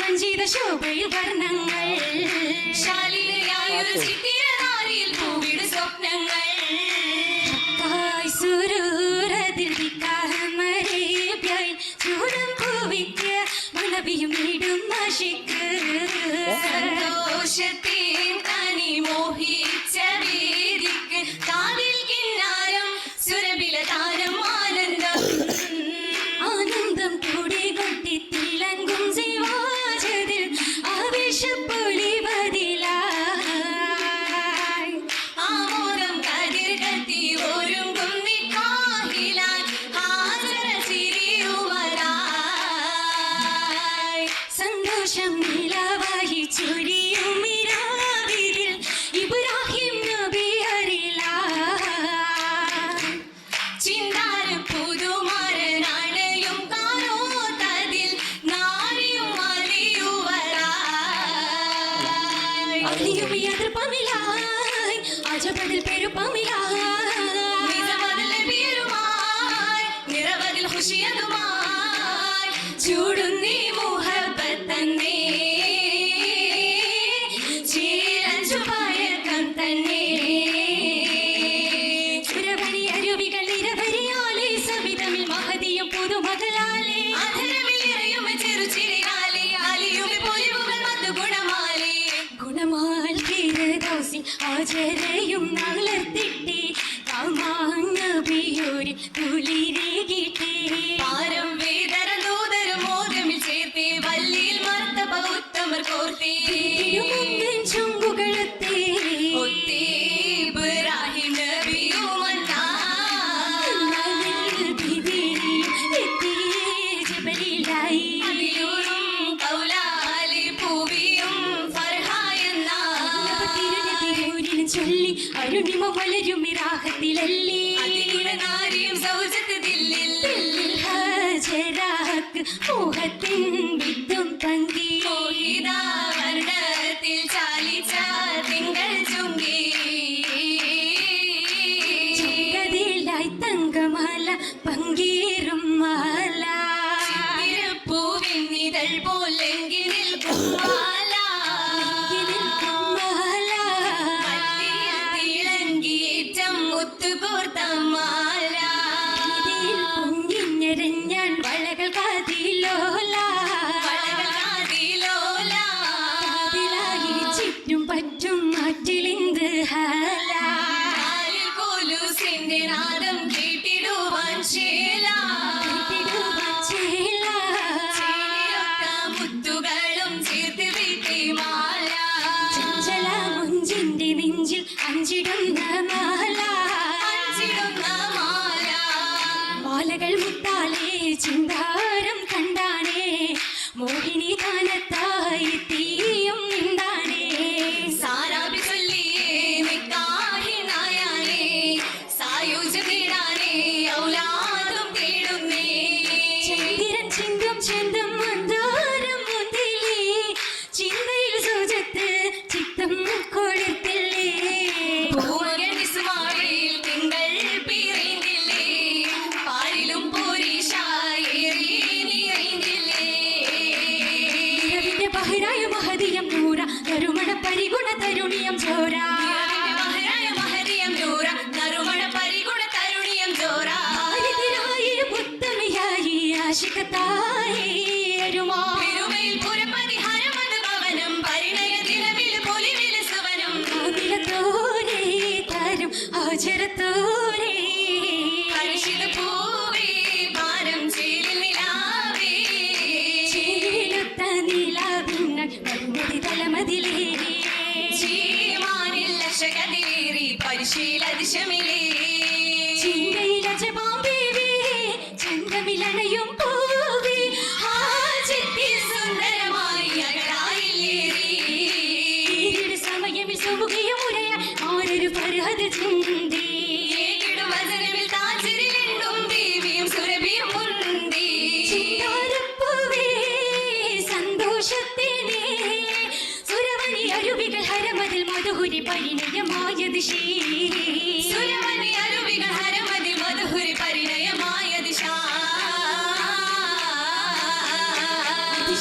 മഞ്ചിത ശോഭയിൽ വർണങ്ങൾ ശാലിലയായൊരു ചിത്തി ആകാശം നിലവായി ചൊരിയും ഇരാവിരിൽ ഇബ്രാഹിം നബി അറില ചിന്താര പുതുമരനണയും കാരോത്തതിൽ നാരിയും മതിയുവരായി അതിയും എതിർപ്പമില്ലായി അജപതിൽ പെരുപ്പമില്ലായി നിരവധി ഖുഷിയതുമായി ചൂടു ഫിറോസി ആചരയും കാമാങ്ങ കാമാങ്ങബിയൊരു കുളിരേകിട്ടേ പാരം വേദര നൂതര മോദമിൽ ചേർത്തേ. വല്ലിയിൽ മർത്തപ ഉത്തമർ കോർത്തേ. നിറാഹത്തിലല്ലേ നാരിയും സൗജത്തിൽ ഹാജരാക്ക്. മോഹത്തിൻ വിദ്യം പങ്കി tujhe re tu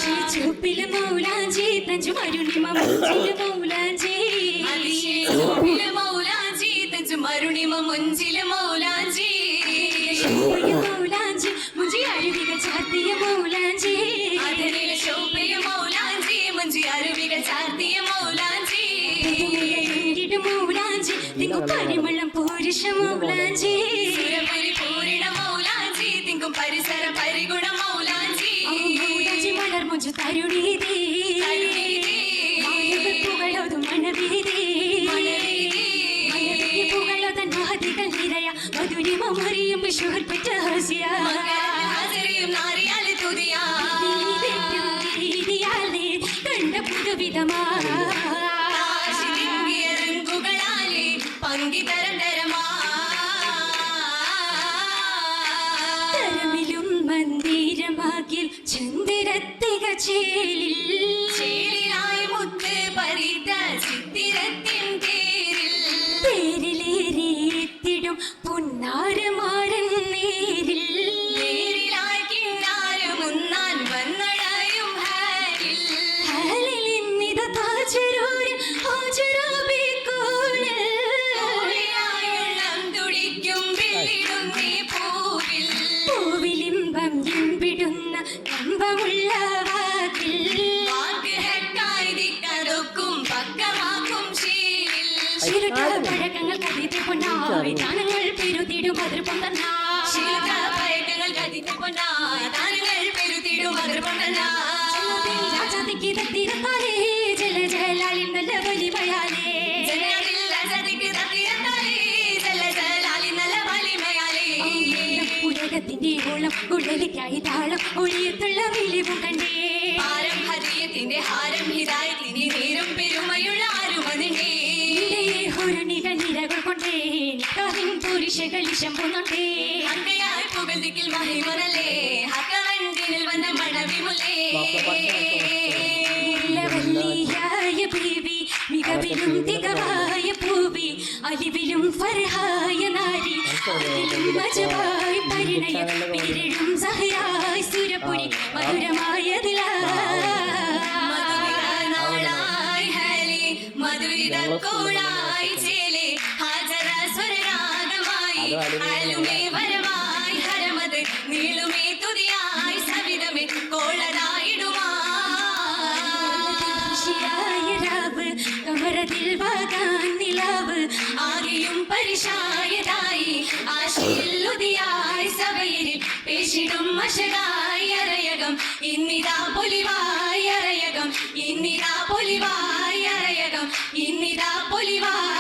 ചുപ്പിൽ മൗലാഞ്ചി തഞ്ചു അരുണിമ മുഞ്ചിൽ മൗലാഞ്ചി അതിശയിലെ മൗലാഞ്ചി തഞ്ചു മരുണിമ മുഞ്ചിലെ ശോഭയ മൗലാഞ്ചി മുഞ്ചി അരുവികൾ ചാത്തിയ മൗലാഞ്ചി അതിനിലെ ശോഭയ മൗലാഞ്ചി മുഞ്ചി അരുവികൾ ചാർത്തിയ മൗലാഞ്ചി ിട് മൗലാഞ്ചി തിങ്ങു പരിമളം പൂരുഷ സുരപുരി പൂരിണ മൗലാഞ്ചി തിങ്കും പരിസര പരിഗുണ മൗലാഞ്ചി തരുണീതേ. പുകളോതു മണവീതേ. പുകളോതൻ മഹതികൾ നിരയ. മധുരിമ മറിയും ഹസിയ. നാരിയാലെ തുതിയാ. രീതിയാലേ കണ്ട പുതുവിധമാ. കാശി തിങ്ങിയ രംഗുകളാലെ പങ്കിതരം തരമാ തരമിലും മന്ദിരമാകിൽ ചന്ദിരത്തിക ചേലിൽ ചേലിലായി മുത്ത് പരിത ചിത്തിരത്തിൻ പേരിലേറിയെത്തിടും പൊന്നാവി ദാനങ്ങൾ പെരുത്തിടും അതിർപ്പൊന്തന്നാ ശീലത പയക്കങ്ങൾ കതിക്ക് പൊന്നാ താനുകൾ പെരുത്തിടും അതിർപ്പൊണ്ടനാ രാജാതിക്ക് തത്തിരത്താലേ ജല ജലാലിൻ നല്ല വലിമയാലേ ജനതിൽ അജതിക്ക് തത്തിരത്താലേ ജല ജലാലി നല്ല വലിമയാലേ ഉലകത്തിന്റെ ഓളം ഉടലിക്കായി താളം ഒളിയത്തുള്ള വിളിവും കണ്ടേ. പാരം ഹരിയത്തിന്റെ ഹാരം ഹിതായത്തിന്റെ നേരും പുരുഷകൾ ശമ്പുന്നുണ്ടേ അങ്കയായി പുകഴ്തിക്കിൽ മഹിമനല്ലേ ഹക്കവണ്ടിനിൽ വന്ന മണവിമുലേ മുല്ലവല്ലിയായ ബീവി മികവിലും തികവായ പൂവി അലിവിലും ഫർഹായ നാരി അതിലും മജവായി പരിണയ പേരിടും സഹയായി സുരപുരി മധുരമായതിലാ മധുവിധനാളായി ഹലി കമരതിൽ വാകാൻ നിലാവ് ആകെയും പരിശായതായി ആശയിലുതിയായി സഭയിൽ പേശിടും മഷകായി അരയകം. ഇന്നിതാ പൊലിവായി അരയകം. ഇന്നിതാ പൊലിവായി അരയകം. ഇന്നിതാ പൊലിവായി